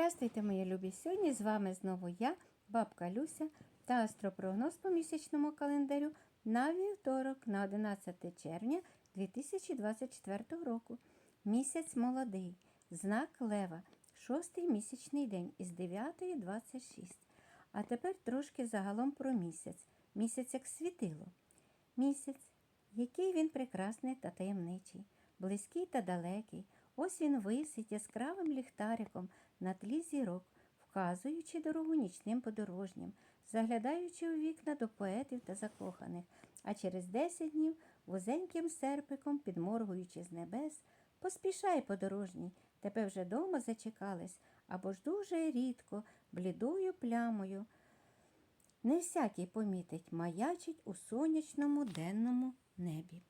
Здравствуйте, мої любі! Сьогодні з вами знову я, бабка Люся та астропрогноз по місячному календарю на вівторок, на 11 червня 2024 року. Місяць молодий, знак Лева, шостий місячний день із 9.26. А тепер трошки загалом про місяць. Місяць як світило. Місяць, який він прекрасний та таємничий, близький та далекий. Ось він висить яскравим ліхтариком на тлі зірок, вказуючи дорогу нічним подорожнім, заглядаючи у вікна до поетів та закоханих, а через десять днів вузеньким серпиком, підморгуючи з небес, поспішай подорожній, тебе вже дома зачекались, або ж дуже рідко, блідою плямою. Не всякий помітить, маячить у сонячному денному небі.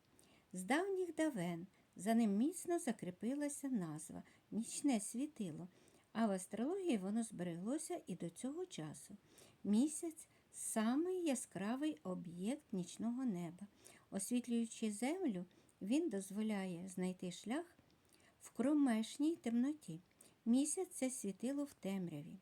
З давніх давен за ним міцно закріпилася назва нічне світило, а в астрології воно збереглося і до цього часу. Місяць самий яскравий об'єкт нічного неба. Освітлюючи землю, він дозволяє знайти шлях в кромешній темноті. Місяць це світило в темряві.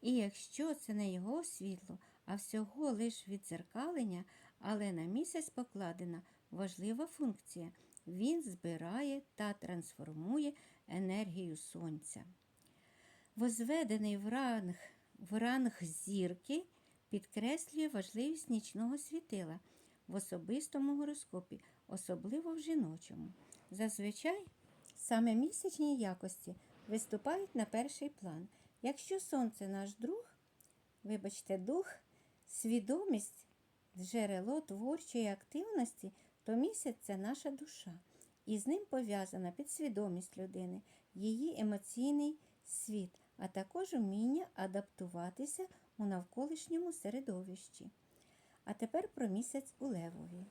І якщо це не його світло, а всього лиш відзеркалення, але на місяць покладена важлива функція. Він збирає та трансформує енергію сонця. Возведений в ранг, в ранг зірки підкреслює важливість нічного світила в особистому гороскопі, особливо в жіночому. Зазвичай саме місячні якості виступають на перший план. Якщо сонце наш друг, вибачте, дух, свідомість, джерело творчої активності, то місяць це наша душа. І з ним пов'язана підсвідомість людини, її емоційний світ, а також вміння адаптуватися у навколишньому середовищі. А тепер про місяць у Левові.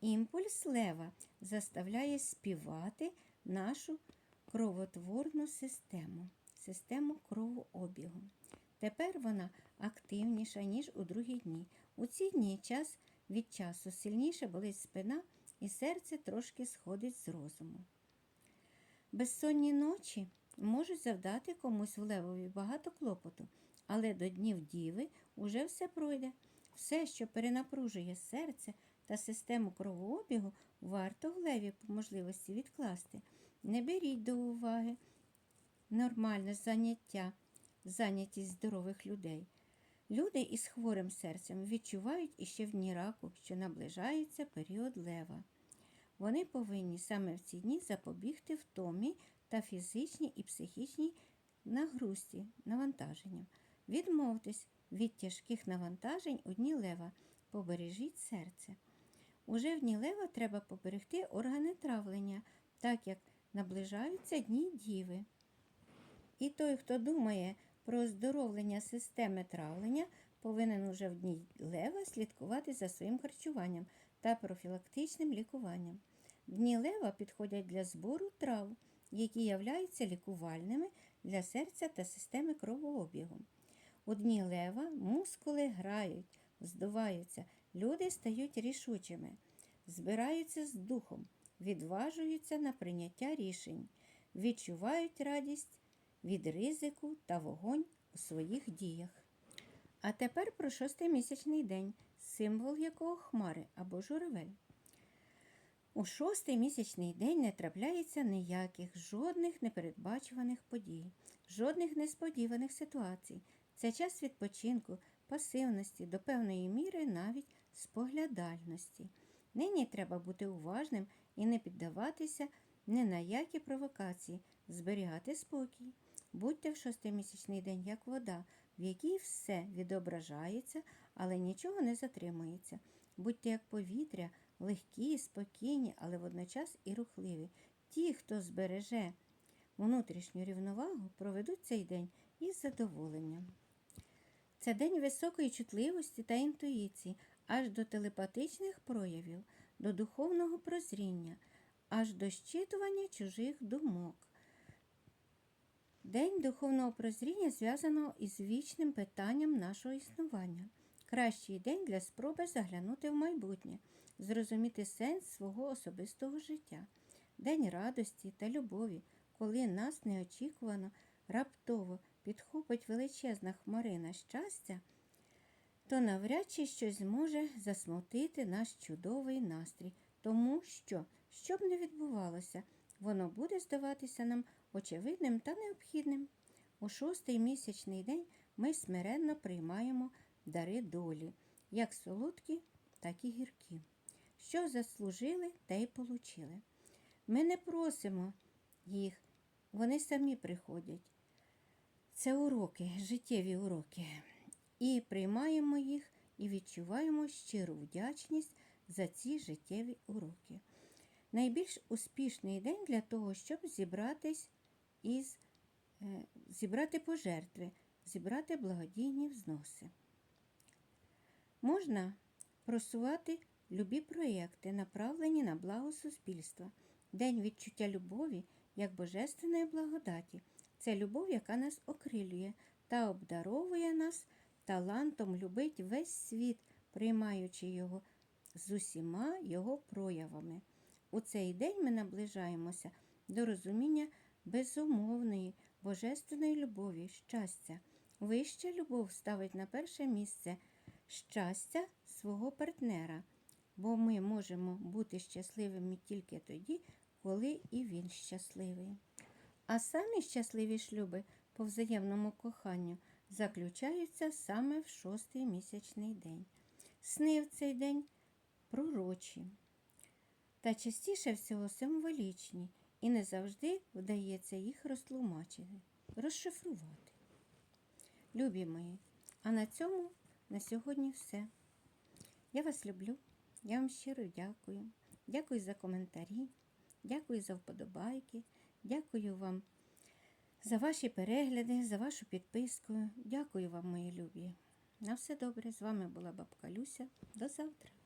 Імпульс лева заставляє співати нашу кровотворну систему, систему кровообігу. Тепер вона активніша, ніж у другі дні. У ці дні час від часу сильніше болить спина і серце трошки сходить з розуму. Безсонні ночі можуть завдати комусь в левові багато клопоту, але до днів діви уже все пройде. Все, що перенапружує серце та систему кровообігу, варто в леві по можливості відкласти. Не беріть до уваги нормальне заняття, занятість здорових людей. Люди із хворим серцем відчувають іще в дні раку, що наближається період лева. Вони повинні саме в ці дні запобігти втомі та фізичній і психічній нагрузці, навантаженням. Відмовтесь від тяжких навантажень у дні лева, побережіть серце. Уже в дні лева треба поберегти органи травлення, так як наближаються дні діви. І той, хто думає про оздоровлення системи травлення, повинен уже в дні лева слідкувати за своїм харчуванням та профілактичним лікуванням. Дні лева підходять для збору трав, які являються лікувальними для серця та системи кровообігу. У дні лева мускули грають, здуваються, люди стають рішучими, збираються з духом, відважуються на прийняття рішень, відчувають радість від ризику та вогонь у своїх діях. А тепер про шостий місячний день, символ якого хмари або журавель. У шостий місячний день не трапляється ніяких жодних непередбачуваних подій, жодних несподіваних ситуацій. Це час відпочинку, пасивності, до певної міри навіть споглядальності. Нині треба бути уважним і не піддаватися ні на які провокації, зберігати спокій. Будьте в шостимісячний день, як вода, в якій все відображається, але нічого не затримується. Будьте як повітря, легкі, спокійні, але водночас і рухливі. Ті, хто збереже внутрішню рівновагу, проведуть цей день із задоволенням. Це день високої чутливості та інтуїції, аж до телепатичних проявів, до духовного прозріння, аж до щитування чужих думок. День духовного прозріння зв'язано із вічним питанням нашого існування. Кращий день для спроби заглянути в майбутнє, зрозуміти сенс свого особистого життя, день радості та любові, коли нас неочікувано, раптово підхопить величезна хмарина щастя, то навряд чи щось зможе засмутити наш чудовий настрій, тому що, що б не відбувалося, воно буде здаватися нам очевидним та необхідним. У шостий місячний день ми смиренно приймаємо дари долі, як солодкі, так і гіркі. Що заслужили, те й получили. Ми не просимо їх, вони самі приходять. Це уроки, життєві уроки. І приймаємо їх і відчуваємо щиру вдячність за ці життєві уроки. Найбільш успішний день для того, щоб зібратись із е, зібрати пожертви, зібрати благодійні взноси. Можна просувати любі проєкти, направлені на благо суспільства. День відчуття любові як божественної благодаті. Це любов, яка нас окрилює та обдаровує нас талантом любить весь світ, приймаючи його з усіма його проявами. У цей день ми наближаємося до розуміння безумовної, божественної любові, щастя. Вища любов ставить на перше місце щастя свого партнера, бо ми можемо бути щасливими тільки тоді, коли і він щасливий. А самі щасливі шлюби по взаємному коханню заключаються саме в шостий місячний день. Сни в цей день пророчі та частіше всього символічні, і не завжди вдається їх розтлумачити, розшифрувати. Любі мої, а на цьому на сьогодні все. Я вас люблю, я вам щиро дякую. Дякую за коментарі, дякую за вподобайки, дякую вам за ваші перегляди, за вашу підписку. Дякую вам, мої любі. На все добре. З вами була бабка Люся. До завтра.